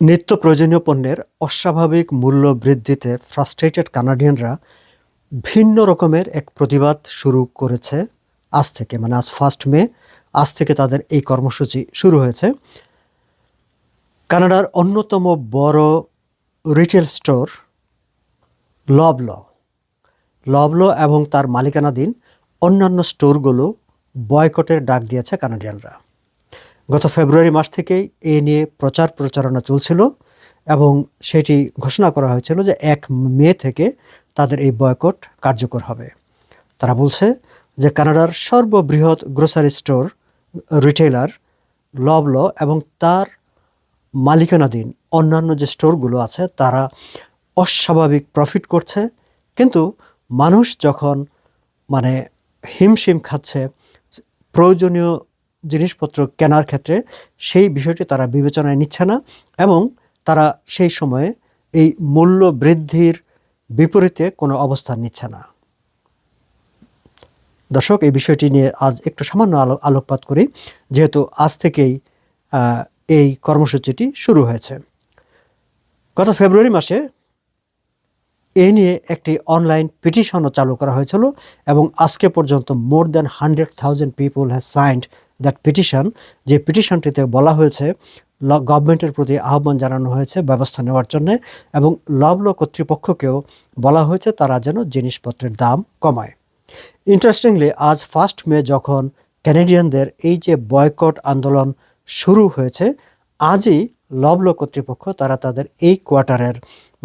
নিত্য প্রয়োজনীয় পণ্যের অস্বাভাবিক মূল্য বৃদ্ধিতে ফ্রাস্ট্রেটেড কানাডিয়ানরা ভিন্ন রকমের এক প্রতিবাদ শুরু করেছে আজ থেকে মানে আজ ফার্স্ট মে আজ থেকে তাদের এই কর্মসূচি শুরু হয়েছে। কানাডার অন্যতম বড় রিটেল স্টোর লবল লবল এবং তার মালিকানাধীন অন্যান্য স্টোরগুলো বয়কটের ডাক দিয়েছে কানাডিয়ানরা গত ফেব্রুয়ারি মাস থেকেই এ নিয়ে প্রচার প্রচারণা চলছিল এবং সেটি ঘোষণা করা হয়েছিল যে এক মে থেকে তাদের এই বয়কট কার্যকর হবে। তারা বলছে যে কানাডার সর্ববৃহৎ গ্রোসারি স্টোর রিটেলার লবল এবং তার মালিকানাধীন অন্যান্য যে স্টোরগুলো আছে, তারা অস্বাভাবিক প্রফিট করছে। কিন্তু মানুষ যখন মানে হিমশিম খাচ্ছে, প্রয়োজনীয় জিনিসপত্র কেনার ক্ষেত্রে সেই বিষয়টি তারা বিবেচনায় নিচ্ছে না এবং তারা সেই সময়ে এই মূল্য বৃদ্ধির বিপরীতে কোনো অবস্থান নিচ্ছে না। দর্শক, এই বিষয়টি নিয়ে আজ একটু সামান্য আলো, আলোকপাত করি, যেহেতু আজ থেকেই এই কর্মসূচিটি শুরু হয়েছে। গত ফেব্রুয়ারি মাসে এ নিয়ে একটি অনলাইন পিটিশনও চালু করা হয়েছিল এবং আজকে পর্যন্ত more than hundred thousand people has signed that petition, যে পিটিশনটিতে বলা হয়েছে, ল- গভর্নমেন্টের প্রতি আহ্বান জানানো হয়েছে ব্যবস্থা নেওয়ার জন্য এবং লবল কর্তৃপক্ষকেও বলা হয়েছে তারা যেন জিনিসপত্রের দাম কমায়। ইন্টারেস্টিংলি আজ ফার্স্ট মে যখন ক্যানাডিয়ানদের এই যে বয়কট আন্দোলন শুরু হয়েছে, আজই লবল কর্তৃপক্ষ তারা তাদের এই কোয়ার্টারের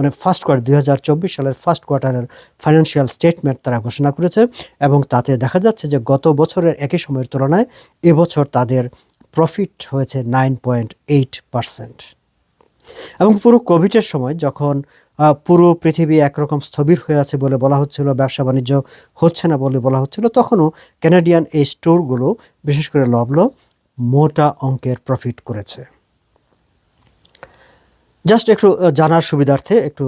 মানে ফার্স্ট কোয়ার্টার দুই হাজার চব্বিশ সালের ফার্স্ট কোয়ার্টারের ফাইন্যান্সিয়াল স্টেটমেন্ট তারা ঘোষণা করেছে এবং তাতে দেখা যাচ্ছে যে গত বছরের একই সময়ের তুলনায় এবছর তাদের প্রফিট হয়েছে নাইন পয়েন্ট এইট এবং পুরো কোভিডের সময় যখন পুরো পৃথিবী একরকম স্থবির হয়ে আছে বলে বলা হচ্ছিল, ব্যবসা বাণিজ্য হচ্ছে না বলে বলা হচ্ছিল, তখনও ক্যানাডিয়ান এই স্টোরগুলো বিশেষ করে লবলো, মোটা অঙ্কের প্রফিট করেছে। জাস্ট একটু জানার সুবিধার্থে একটু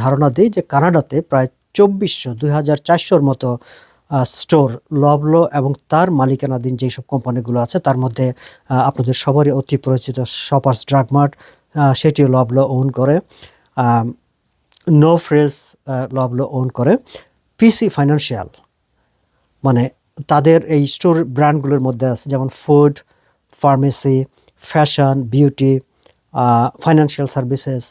ধারণা দিই যে কানাডাতে প্রায় চব্বিশশো, দুই হাজার চারশোর মতো স্টোর লবলো এবং তার মালিকানাধীন যেসব কোম্পানিগুলো আছে, তার মধ্যে আপনাদের সবারই অতি পরিচিত শপার্স ড্রাগমার্ট সেটিও লবলো ওন করে নো ফ্রেলস লবলো ওন করে। পিসি ফাইন্যান্সিয়াল মানে তাদের এই স্টোর ব্র্যান্ডগুলোর মধ্যে আছে, যেমন food, pharmacy, fashion, beauty financial services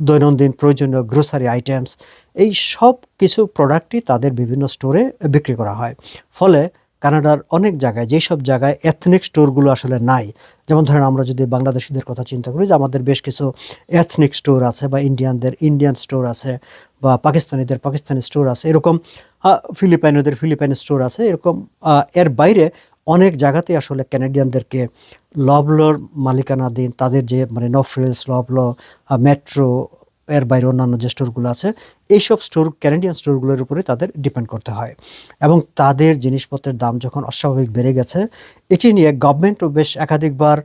দৈনন্দিন প্রয়োজনীয় গ্রোসারি আইটেমস এই সব কিছু প্রোডাক্টই তাদের বিভিন্ন স্টোরে বিক্রি করা হয়। ফলে কানাডার অনেক জায়গায়, যেসব জায়গায় এথনিক স্টোরগুলো আসলে নাই, যেমন ধরেন আমরা যদি বাংলাদেশিদের কথা চিন্তা করি যে আমাদের বেশ কিছু এথনিক স্টোর আছে বা ইন্ডিয়ানদের ইন্ডিয়ান স্টোর আছে বা পাকিস্তানিদের পাকিস্তানি স্টোর আছে, এরকম ফিলিপাইনদের ফিলিপাইন স্টোর আছে, এরকম এর বাইরে অনেক জায়গাতে আসলে ক্যানাডিয়ানদেরকে লবলোর মালিকানাধীন তাদের যে মানে নফ্রিলস লবলো মেট্রো এর বাইরে অন্যান্য যে স্টোরগুলো আছে, এইসব স্টোর ক্যানাডিয়ান স্টোরগুলোর উপরে তাদের ডিপেন্ড করতে হয়। এবং তাদের জিনিসপত্রের দাম যখন অস্বাভাবিক বেড়ে গেছে, এটি নিয়ে গভর্নমেন্টও বেশ একাধিকবার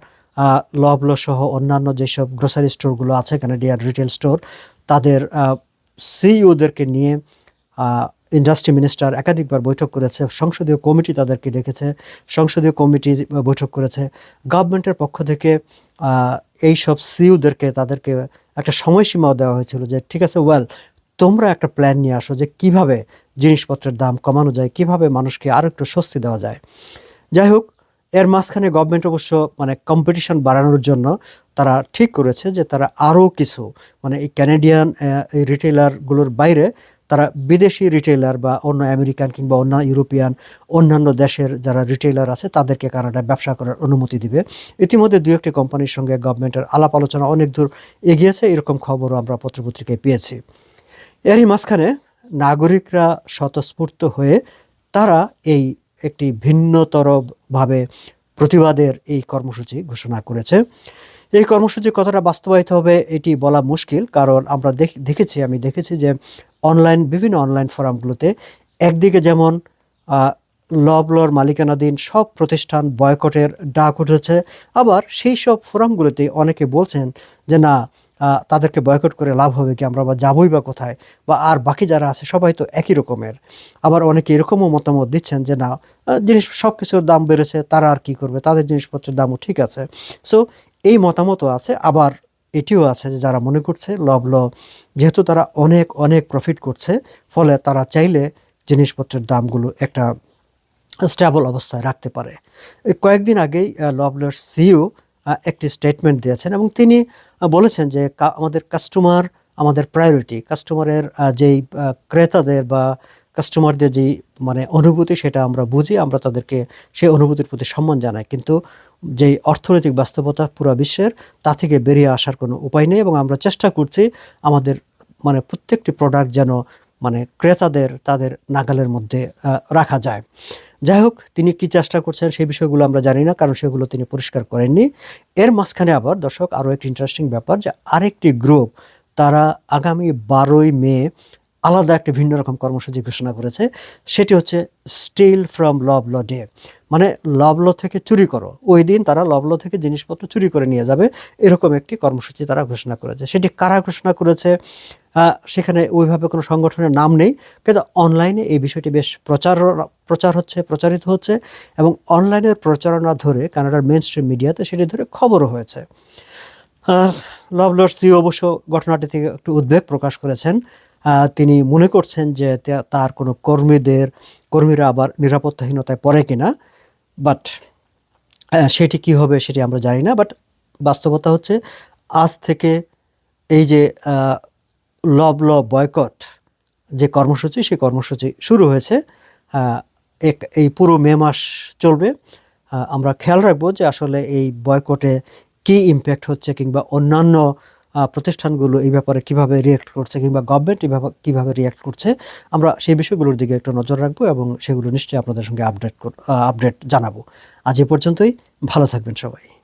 লবলো সহ অন্যান্য যেসব গ্রোসারি স্টোরগুলো আছে ক্যানাডিয়ান রিটেল স্টোর তাদের সিইওদেরকে নিয়ে ইন্ডাস্ট্রি মিনিস্টার একাধিকবার বৈঠক করেছে, সংসদীয় কমিটি তাদেরকে ডেকেছে, সংসদীয় কমিটি বৈঠক করেছে। গভর্নমেন্টের পক্ষ থেকে এই সব সিইওদেরকে তাদেরকে একটা সময়সীমাও দেওয়া হয়েছিল যে, ঠিক আছে ওয়েল তোমরা একটা প্ল্যান নিয়ে আসো যে, কীভাবে জিনিসপত্রের দাম কমানো যায়, কীভাবে মানুষকে আরও একটু স্বস্তি দেওয়া যায়। যাই হোক, এর মাঝখানে গভর্নমেন্ট অবশ্য মানে কম্পিটিশন বাড়ানোর জন্য তারা ঠিক করেছে যে, তারা আরও কিছু মানে এই ক্যানাডিয়ান এই রিটেলারগুলোর বাইরে তারা বিদেশি রিটেলার বা অন্য আমেরিকান কিংবা অন্য ইউরোপিয়ান অন্যান্য দেশের যারা রিটেলার আছে, তাদেরকে কানাডায় ব্যবসা করার অনুমতি দিবে। ইতিমধ্যে দু একটি কোম্পানির সঙ্গে গভর্নমেন্টের আলাপ আলোচনা অনেক দূর এগিয়েছে, এরকম খবরও আমরা পত্রপত্রিকায় পেয়েছি। এরই মাঝখানে নাগরিকরা স্বতঃস্ফূর্ত হয়ে তারা এই একটি ভিন্নতরভাবে প্রতিবাদের এই কর্মসূচি ঘোষণা করেছে। এই কর্মসূচি কতটা বাস্তবায়িত হবে, এটি বলা মুশকিল, কারণ আমরা দেখ- দেখেছি, আমি দেখেছি যে অনলাইন বিভিন্ন অনলাইন ফোরামগুলোতে একদিকে যেমন লবলর মালিকানাধীন সব প্রতিষ্ঠান বয়কটের ডাক উঠেছে। আবার সেই সব ফোরামগুলোতে অনেকে বলছেন যে, না তাদেরকে বয়কট করে লাভ হবে কি? আমরা বা যাবই বা কোথায়? বা আর বাকি যারা আছে, সবাই তো একই রকমের। আবার অনেকে এরকমও মতামত দিচ্ছেন যে, না জিনিস সব কিছুর দাম বেড়েছে, তারা আর কি করবে? তাদের জিনিসপত্রের দামও ঠিক আছে। সো এই মতামতও আছে। আবার এটিও আছে যে যারা মনে করছে লবল যেহেতু তারা অনেক অনেক প্রফিট করছে, ফলে তারা চাইলে জিনিসপত্রের দামগুলো একটা স্টেবল অবস্থায় রাখতে পারে। কয়েকদিন আগেই লবলের সিইও একটি স্টেটমেন্ট দিয়েছেন এবং তিনি বলেছেন যে আমাদের কাস্টমার আমাদের প্রায়োরিটি কাস্টমারের যেই ক্রেতাদের বা কাস্টমারদের যেই মানে অনুভূতি সেটা আমরা বুঝি, আমরা তাদেরকে সেই অনুভূতির প্রতি সম্মান জানাই। কিন্তু যেই অর্থনৈতিক বাস্তবতা পুরো বিশ্বের, তা থেকে বেরিয়ে আসার কোনো উপায় নেই এবং আমরা চেষ্টা করছি আমাদের মানে প্রত্যেকটি প্রোডাক্ট যেন মানে ক্রেতাদের তাদের নাগালের মধ্যে রাখা যায়। যাই হোক, তিনি কি চেষ্টা করছেন সেই বিষয়গুলো আমরা জানি না, কারণ সেগুলো তিনি পরিষ্কার করেননি। এর মাঝখানে আবার, দর্শক আরও একটি ইন্টারেস্টিং ব্যাপার যে আরেকটি গ্রুপ তারা আগামী বারোই মে আলাদা একটা ভিন্ন রকম কর্মসূচি ঘোষণা করেছে। সেটি হচ্ছে স্টিল ফ্রম লব ল ডে মানে লবল থেকে চুরি করো। ওই দিন তারা লবল থেকে জিনিসপত্র চুরি করে নিয়ে যাবে। এরকম একটি কর্মসূচি তারা ঘোষণা করেছে। সেটি কারা ঘোষণা করেছে? সেখানে ওইভাবে কোনো সংগঠনের নাম নেই। কিন্তু অনলাইনে এই বিষয়টি বেশ প্রচার প্রচার হচ্ছে, প্রচারিত হচ্ছে এবং অনলাইনের প্রচারণা ধরে কানাডার মেন স্ট্রিম মিডিয়াতে সেটি ধরে খবরও হয়েছে। আর লভলর সি অবশ্য ঘটনাটি থেকে একটু উদ্বেগ প্রকাশ করেছেন। তিনি মনে করছেন যে তার কোনো কর্মীদের, কর্মীরা আবার নিরাপত্তাহীনতায় পড়ে কিনা। বাট সেটি কি হবে সেটি আমরা জানি না। বাট বাস্তবতা হচ্ছে আজ থেকে এই যে লব ল বয়কট যে কর্মসূচি, সেই কর্মসূচি শুরু হয়েছে। এক এই পুরো মে মাস চলবে। আমরা খেয়াল রাখব যে আসলে এই বয়কটে কি ইম্প্যাক্ট হচ্ছে কিংবা অন্যান্য প্রতিষ্ঠানগুলো এই ব্যাপারে কীভাবে রিয়েক্ট করছে কিংবা গভর্নমেন্ট এভাবে কীভাবে রিয়াক্ট করছে, আমরা সেই বিষয়গুলোর দিকে একটু নজর রাখব এবং সেগুলো নিশ্চয়ই আপনাদের সঙ্গে আপডেট আপডেট জানাব। আজ এ পর্যন্তই, ভালো থাকবেন সবাই।